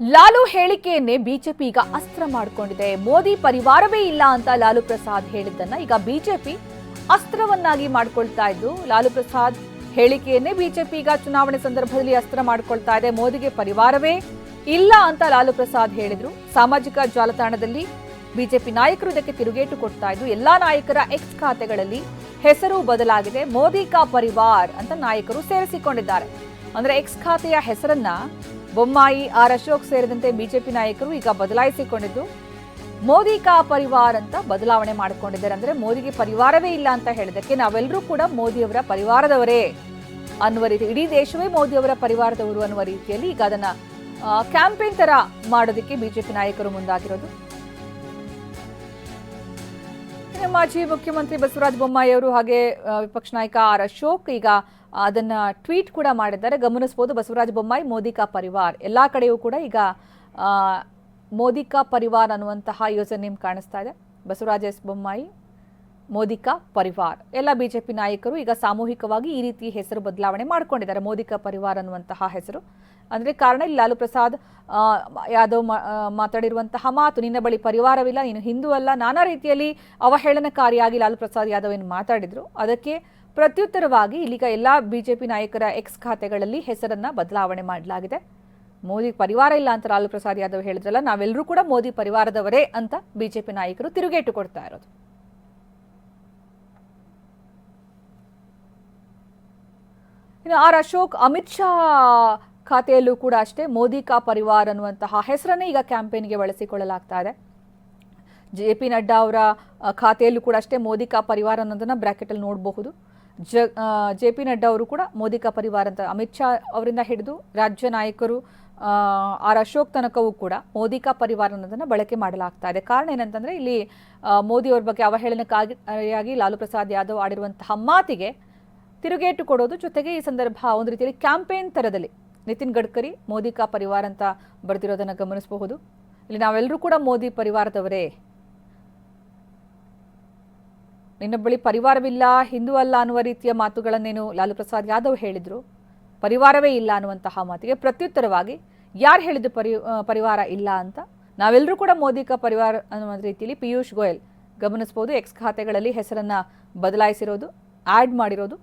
Lalu ಹೇಳಿಕೆಯನ್ನೇ BJP ಈಗ ಅಸ್ತ್ರ ಮಾಡಿಕೊಂಡಿದೆ. ಮೋದಿ ಪರಿವಾರವೇ ಇಲ್ಲ ಅಂತ ಲಾಲು ಪ್ರಸಾದ್ ಹೇಳಿದ್ದನ್ನ ಈಗ ಬಿಜೆಪಿ ಅಸ್ತ್ರವನ್ನಾಗಿ ಮಾಡ್ಕೊಳ್ತಾ ಇದ್ದು, ಲಾಲು ಪ್ರಸಾದ್ ಹೇಳಿಕೆಯನ್ನೇ ಬಿಜೆಪಿ ಈಗ ಚುನಾವಣೆ ಸಂದರ್ಭದಲ್ಲಿ ಅಸ್ತ್ರ ಮಾಡ್ಕೊಳ್ತಾ ಇದೆ. ಮೋದಿಗೆ ಪರಿವಾರವೇ ಇಲ್ಲ ಅಂತ ಲಾಲು ಪ್ರಸಾದ್ ಹೇಳಿದ್ರು. ಸಾಮಾಜಿಕ ಜಾಲತಾಣದಲ್ಲಿ ಬಿಜೆಪಿ ನಾಯಕರು ಇದಕ್ಕೆ ತಿರುಗೇಟು ಕೊಡ್ತಾ ಇದ್ದು, ಎಲ್ಲಾ ನಾಯಕರ ಎಕ್ಸ್ ಖಾತೆಗಳಲ್ಲಿ ಹೆಸರು ಬದಲಾಗಿದೆ. ಮೋದಿ ಕಾ ಪರಿವಾರ್ ಅಂತ ನಾಯಕರು ಸೇರಿಸಿಕೊಂಡಿದ್ದಾರೆ. ಅಂದ್ರೆ ಎಕ್ಸ್ ಖಾತೆಯ ಹೆಸರನ್ನ ಬೊಮ್ಮಾಯಿ ಆರ್ ಅಶೋಕ್ ಸೇರಿದಂತೆ ಬಿಜೆಪಿ ನಾಯಕರು ಈಗ ಬದಲಾಯಿಸಿಕೊಂಡಿದ್ದು. ಮೋದಿ ಕಾ ಪರಿವಾರ್ ಅಂತ ಬದಲಾವಣೆ ಮಾಡಿಕೊಂಡಿದ್ದಾರೆ. ಅಂದ್ರೆ ಮೋದಿಗೆ ಪರಿವಾರವೇ ಇಲ್ಲ ಅಂತ ಹೇಳಿದಕ್ಕೆ ನಾವೆಲ್ಲರೂ ಕೂಡ ಮೋದಿಯವರ ಪರಿವಾರದವರೇ ಅನ್ನುವ ರೀತಿ ಇಡೀ ದೇಶವೇ ಮೋದಿಯವರ ಪರಿವಾರದವರು ಅನ್ನುವ ರೀತಿಯಲ್ಲಿ ಈಗ ಅದನ್ನ ಕ್ಯಾಂಪೇನ್ ತರ ಮಾಡೋದಕ್ಕೆ ಬಿಜೆಪಿ ನಾಯಕರು ಮುಂದಾಗಿರೋದು. ಮಾಜಿ ಮುಖ್ಯಮಂತ್ರಿ ಬಸವರಾಜ ಬೊಮ್ಮಾಯಿ ಅವರು ಹಾಗೆ ವಿಪಕ್ಷ ನಾಯಕ ಆರ್ ಅಶೋಕ್ ಈಗ ಅದನ್ನ ಟ್ವೀಟ್ ಕೂಡ ಮಾಡಿದ್ದಾರೆ. ಗಮನಿಸಬಹುದು ಬಸವರಾಜ ಬೊಮ್ಮಾಯಿ ಮೋದಿ ಕಾ ಪರಿವಾರ್. ಎಲ್ಲ ಕಡೆಯೂ ಕೂಡ ಈಗ ಮೋದಿ ಕಾ ಪರಿವಾರ್ ಅನ್ನುವಂತಹ ಯೋಜನೆ ಕಾಣಿಸ್ತಾ ಇದೆ. ಬಸವರಾಜ ಎಸ್ ಬೊಮ್ಮಾಯಿ ಮೋದಿ ಕಾ ಪರಿವಾರ್. ಎಲ್ಲ ಬಿಜೆಪಿ ನಾಯಕರು ಈಗ ಸಾಮೂಹಿಕವಾಗಿ ಈ ರೀತಿ ಹೆಸರು ಬದಲಾವಣೆ ಮಾಡ್ಕೊಂಡಿದ್ದಾರೆ. ಮೋದಿ ಕಾ ಪರಿವಾರ್ ಅನ್ನುವಂತಹ ಹೆಸರು. ಅಂದರೆ ಕಾರಣ ಇಲ್ಲಿ ಲಾಲು ಪ್ರಸಾದ್ ಯಾದವ್ ಮಾತಾಡಿರುವಂತಹ ಮಾತು, ನಿನ್ನ ಬಳಿ ಪರಿವಾರವಿಲ್ಲ, ನೀನು ಹಿಂದೂ ಅಲ್ಲ. ನಾನಾ ರೀತಿಯಲ್ಲಿ ಅವಹೇಳನಕಾರಿಯಾಗಿ ಲಾಲು ಪ್ರಸಾದ್ ಯಾದವ್ ಏನು ಮಾತಾಡಿದ್ರು. ಅದಕ್ಕೆ ಪ್ರತ್ಯುತ್ತರವಾಗಿ ಇಲ್ಲಿಗ ಎಲ್ಲ ಬಿಜೆಪಿ ನಾಯಕರ ಎಕ್ಸ್ ಖಾತೆಗಳಲ್ಲಿ ಹೆಸರನ್ನ ಬದಲಾವಣೆ ಮಾಡಲಾಗಿದೆ. ಮೋದಿ ಪರಿವಾರ ಇಲ್ಲ ಅಂತ ಲಾಲು ಪ್ರಸಾದ್ ಯಾದವ್ ಹೇಳಿದ್ರಲ್ಲ, ನಾವೆಲ್ಲರೂ ಕೂಡ ಮೋದಿ ಪರಿವಾರದವರೇ ಅಂತ ಬಿಜೆಪಿ ನಾಯಕರು ತಿರುಗೇಟು ಕೊಡ್ತಾ ಇರೋದು. ಇನ್ನು ಆರ್ ಅಶೋಕ್, ಅಮಿತ್ ಶಾ ಖಾತೆಯಲ್ಲೂ ಕೂಡ ಅಷ್ಟೇ ಮೋದಿ ಕಾ ಪರಿವಾರ್ ಅನ್ನುವಂತಹ ಹೆಸರನ್ನೇ ಈಗ ಕ್ಯಾಂಪೇನ್ಗೆ ಬಳಸಿಕೊಳ್ಳಲಾಗ್ತಾ ಇದೆ. ಜೆ ಪಿ ನಡ್ಡಾ ಅವರ ಖಾತೆಯಲ್ಲೂ ಕೂಡ ಅಷ್ಟೇ ಮೋದಿ ಕಾ ಪರಿವಾರ ಅನ್ನೋದನ್ನ ಬ್ರ್ಯಾಕೆಟಲ್ಲಿ ನೋಡಬಹುದು. ಜ ಜೆ ಪಿ ನಡ್ಡಾ ಅವರು ಕೂಡ ಮೋದಿ ಕಾ ಪರಿವಾರ ಅಂತ, ಅಮಿತ್ ಶಾ ಅವರಿಂದ ಹಿಡಿದು ರಾಜ್ಯ ನಾಯಕರು ಆರ್ ಅಶೋಕ್ ತನಕವೂ ಕೂಡ ಮೋದಿ ಕಾ ಪರಿವಾರ ಅನ್ನೋದನ್ನು ಬಳಕೆ ಮಾಡಲಾಗ್ತಾ ಇದೆ. ಕಾರಣ ಏನಂತಂದ್ರೆ ಇಲ್ಲಿ ಮೋದಿ ಅವ್ರ ಬಗ್ಗೆ ಅವಹೇಳನಕ್ಕಾಗಿ ಲಾಲು ಪ್ರಸಾದ್ ಯಾದವ್ ಆಡಿರುವಂತಹ ಮಾತಿಗೆ ತಿರುಗೇಟು ಕೊಡೋದು ಜೊತೆಗೆ ಈ ಸಂದರ್ಭ ಒಂದು ರೀತಿಯಲ್ಲಿ ಕ್ಯಾಂಪೇನ್ ಥರದಲ್ಲಿ ನಿತಿನ್ ಗಡ್ಕರಿ ಮೋದಿ ಕಾ ಪರಿವಾರ ಅಂತ ಬರೆದಿರೋದನ್ನು ಗಮನಿಸಬಹುದು. ಇಲ್ಲಿ ನಾವೆಲ್ಲರೂ ಕೂಡ ಮೋದಿ ಪರಿವಾರದವರೇ. ನಿನ್ನ ಬಳಿ ಪರಿವಾರವಿಲ್ಲ, ಹಿಂದೂ ಅಲ್ಲ ಅನ್ನುವ ರೀತಿಯ ಮಾತುಗಳನ್ನೇನು ಲಾಲು ಪ್ರಸಾದ್ ಯಾದವ್ ಹೇಳಿದ್ರು? ಪರಿವಾರವೇ ಇಲ್ಲ ಅನ್ನುವಂತಹ ಮಾತಿಗೆ ಪ್ರತ್ಯುತ್ತರವಾಗಿ, ಯಾರು ಹೇಳಿದ್ರು ಪರಿ ಪರಿವಾರ ಇಲ್ಲ ಅಂತ? ನಾವೆಲ್ಲರೂ ಕೂಡ ಮೋದಿ ಕ ಪರಿವಾರ ಅನ್ನುವ ರೀತಿಯಲ್ಲಿ ಪಿಯೂಷ್ ಗೋಯಲ್ ಗಮನಿಸಬಹುದು ಎಕ್ಸ್ ಖಾತೆಗಳಲ್ಲಿ ಹೆಸರನ್ನ ಬದಲಾಯಿಸಿರೋದು ಆಡ್ ಮಾಡಿರೋದು.